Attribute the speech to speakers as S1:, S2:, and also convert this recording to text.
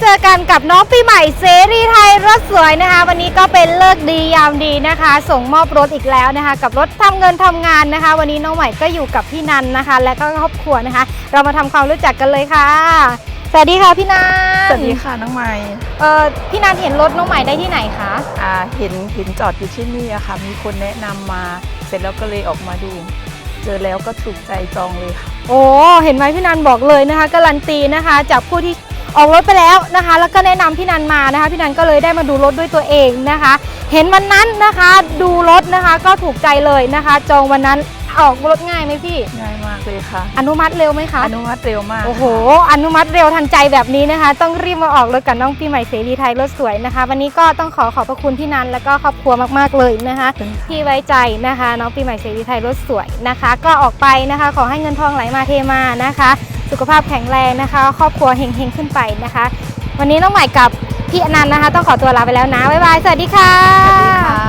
S1: เจอกันกับน้องปีใหม่เสรีไทยรถสวยนะคะ วันนี้ก็เป็นเลิกษ์ดียามดีนะคะ ส่งมอบรถอีกแล้วนะคะ กับรถทำเงินทำงานนะคะ วันนี้น้องใหม่ก็อยู่กับพี่นันนะคะ และก็ครอบครัวนะคะ เรามาทำความรู้จักกันเลยค่ะ สวัสดีค่ะพี่นัน
S2: สวัสดีค่ะน้องไม้
S1: เออพี่นันเห็นรถน้องใหม่ได้ที่ไหนคะ
S2: อ่าเห็นเห็นจอดอยู่ที่นี่อะค่ะ มีคนแนะนำมาเสร็จแล้วก็เลยออกมาดูเจอแล้วก็ถูกใจจองเลยค่ะ
S1: โอ้ เห็นไหมพี่นันบอกเลยนะคะ การันตีนะคะ จากผู้ที่ ออกรถไปแล้วนะคะ แล้วก็แนะนำพี่นันมานะคะ พี่นันก็เลยได้มาดูรถด้วยตัวเองนะคะ เห็นวันนั้นนะคะดูรถนะคะก็ถูกใจเลยนะคะ จองวันนั้นออกรถง่ายไหมพี่
S2: ง่ายมากเลยค่ะ
S1: อนุมัติเร็วไหมคะ
S2: อนุมัติเร็วมาก
S1: โอ้โห อนุมัติเร็วทันใจแบบนี้นะคะ ต้องรีบมาออกรถกับน้องปีใหม่เสรีไทยรถสวยนะคะ วันนี้ก็ต้องขอขอบพระคุณพี่นันและก็ครอบครัวมากๆเลยนะคะ
S2: เป็น
S1: ที่ไว้ใจนะคะ น้องปีใหม่เสรีไทยรถสวยนะคะ ก็ออกไปนะคะ ขอให้เงินทองไหลมาเทมานะคะ สุขภาพแข็งแรงนะคะ ครอบครัวเฮงๆขึ้นไปนะคะ วันนี้น้องใหม่กับพี่อนันต์นะคะ ต้องขอตัวลาไปแล้วนะบ๊ายบายสวัสดีค่ะ
S2: สวัสดีค่ะ